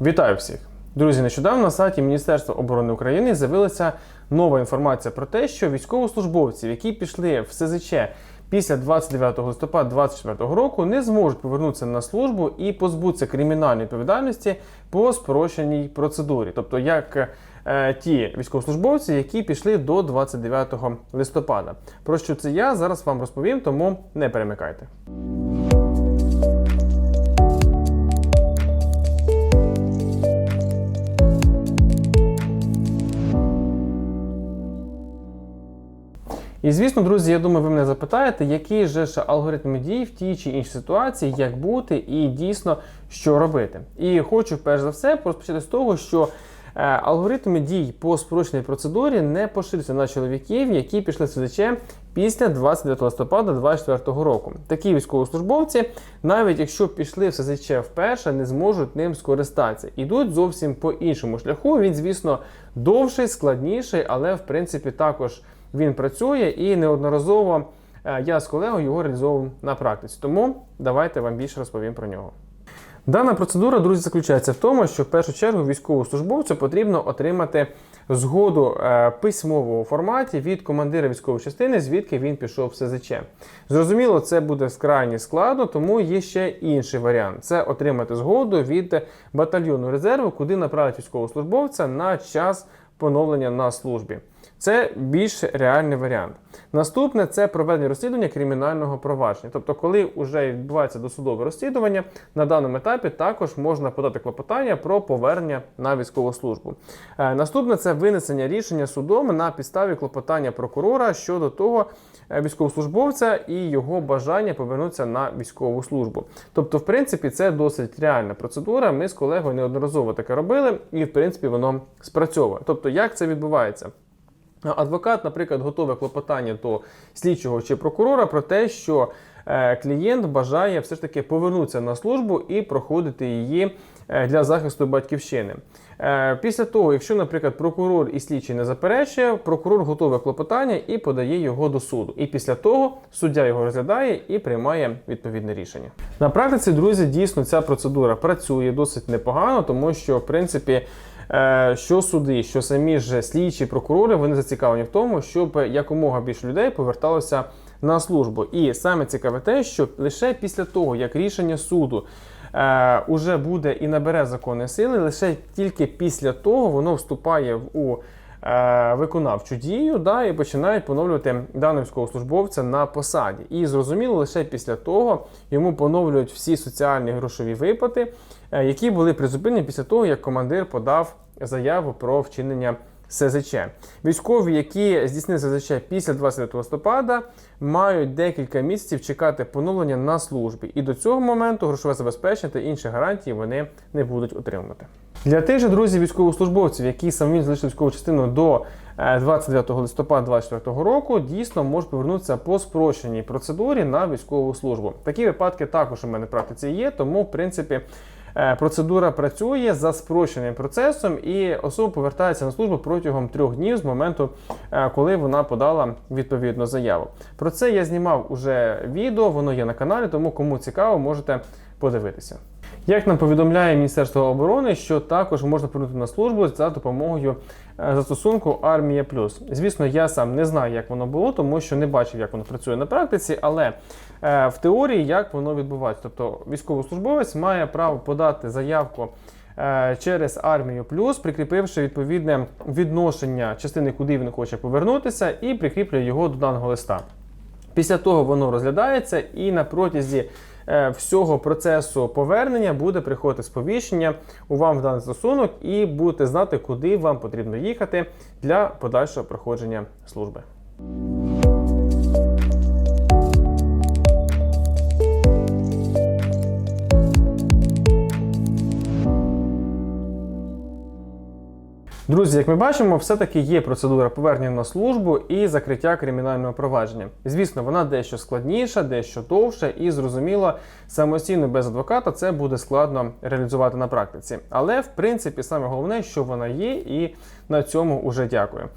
Вітаю всіх! Друзі, нещодавно на сайті Міністерства оборони України з'явилася нова інформація про те, що військовослужбовців, які пішли в СЗЧ після 29 листопада 2024 року, не зможуть повернутися на службу і позбутися кримінальної відповідальності по спрощеній процедурі, тобто як е, ті військовослужбовці, які пішли до 29 листопада. Про що це я зараз вам розповім, тому не перемикайте. І звісно, друзі, я думаю, ви мене запитаєте, який же ж алгоритм дій в тій чи іншій ситуації, як бути і дійсно що робити. І хочу перш за все розпочати з того, що е, алгоритми дій по спрощеній процедурі не поширюються на чоловіків, які пішли СЗЧ після 29 листопада 2024 року. Такі військовослужбовці, навіть якщо пішли в СЗЧ вперше, не зможуть ним скористатися. Ідуть зовсім по іншому шляху. Він, звісно, довший, складніший, але в принципі також він працює і неодноразово е, я з колегою його реалізовував на практиці. Тому давайте вам більше розповім про нього. Дана процедура, друзі, заключається в тому, що в першу чергу військовослужбовцю потрібно отримати згоду е, письмовому форматі від командира військової частини, звідки він пішов в СЗЧ. Зрозуміло, це буде скрайні складно, тому є ще інший варіант: це отримати згоду від батальйону резерву, куди направить військовослужбовця на час поновлення на службі. Це більш реальний варіант. Наступне це проведення розслідування кримінального провадження. Тобто, коли вже відбувається досудове розслідування, на даному етапі також можна подати клопотання про повернення на військову службу. Е, Наступне це винесення рішення судом на підставі клопотання прокурора щодо того е, військовослужбовця і його бажання повернутися на військову службу. Тобто, в принципі, це досить реальна процедура. Ми з колегою неодноразово таке робили, і в принципі воно спрацьовує. Тобто, як це відбувається? Адвокат, наприклад, готове клопотання до слідчого чи прокурора про те, що е, клієнт бажає все ж таки повернутися на службу і проходити її е, для захисту батьківщини. Е, Після того, якщо, наприклад, прокурор і слідчий не заперечує, прокурор готове клопотання і подає його до суду. І після того суддя його розглядає і приймає відповідне рішення. На практиці, друзі, дійсно ця процедура працює досить непогано, тому що в принципі. Е, що суди, що самі ж слідчі прокурори вони зацікавлені в тому, щоб якомога більше людей поверталося на службу. І саме цікаве те, що лише після того, як рішення суду е, уже буде і набере законної сили, лише тільки після того воно вступає в у виконавчу дію да, і починають поновлювати даного військовослужбовця на посаді. І зрозуміло, лише після того йому поновлюють всі соціальні грошові виплати, е, які були призупинені після того, як командир подав заяву про вчинення. СЗЧ. Військові, які здійснили СЗЧ після 29 листопада, мають декілька місяців чекати поновлення на службі. І до цього моменту грошове забезпечення та інші гарантії вони не будуть отримувати. Для тих же друзів військовослужбовців, які самі залишили військову частину до е, 29 листопада 2024 року, дійсно можуть повернутися по спрощеній процедурі на військову службу. Такі випадки також у мене в практиці є, тому в принципі. Е, Процедура працює за спрощеним процесом, і особа повертається на службу протягом трьох днів з моменту, е, коли вона подала відповідну заяву. Про це я знімав уже відео, воно є на каналі, тому кому цікаво, можете подивитися. Як нам повідомляє Міністерство оборони, що також можна повернути на службу за допомогою е, застосунку Армія Плюс. Звісно, я сам не знаю, як воно було, тому що не бачив, як воно працює на практиці, але е, в теорії як воно відбувається. Тобто військовослужбовець має право подати заявку. е, Через армію плюс, прикріпивши відповідне відношення частини, куди він хоче повернутися, і прикріплює його до даного листа. Після того воно розглядається, і на протязі всього процесу повернення буде приходити сповіщення у вам в даний стосунок, і будете знати, куди вам потрібно їхати для подальшого проходження служби. Друзі, як ми бачимо, все-таки є процедура повернення на службу і закриття кримінального провадження. Звісно, вона дещо складніша, дещо довша, і зрозуміло, самостійно без адвоката це буде складно реалізувати на практиці. Але в принципі, саме головне, що вона є, і на цьому уже дякую.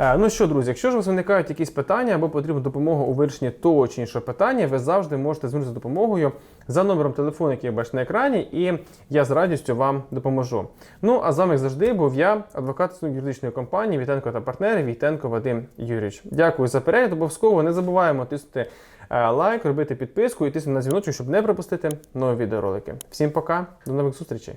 Е, Ну що, друзі, якщо ж у вас виникають якісь питання або потрібна допомога у вирішенні того чи іншого питання, ви завжди можете звернутися допомогою за номером телефону, який ви бачите на екрані, і я з радістю вам допоможу. Ну а з вами як завжди був я, адвокат юридичної компанії Вітенко та партнери Вітенко Вадим Юрійович. Дякую за перегляд. Обов'язково не забуваємо тиснути е, лайк, робити підписку і тиснути на дзвіночок, щоб не пропустити нові відеоролики. Всім пока, до нових зустрічей!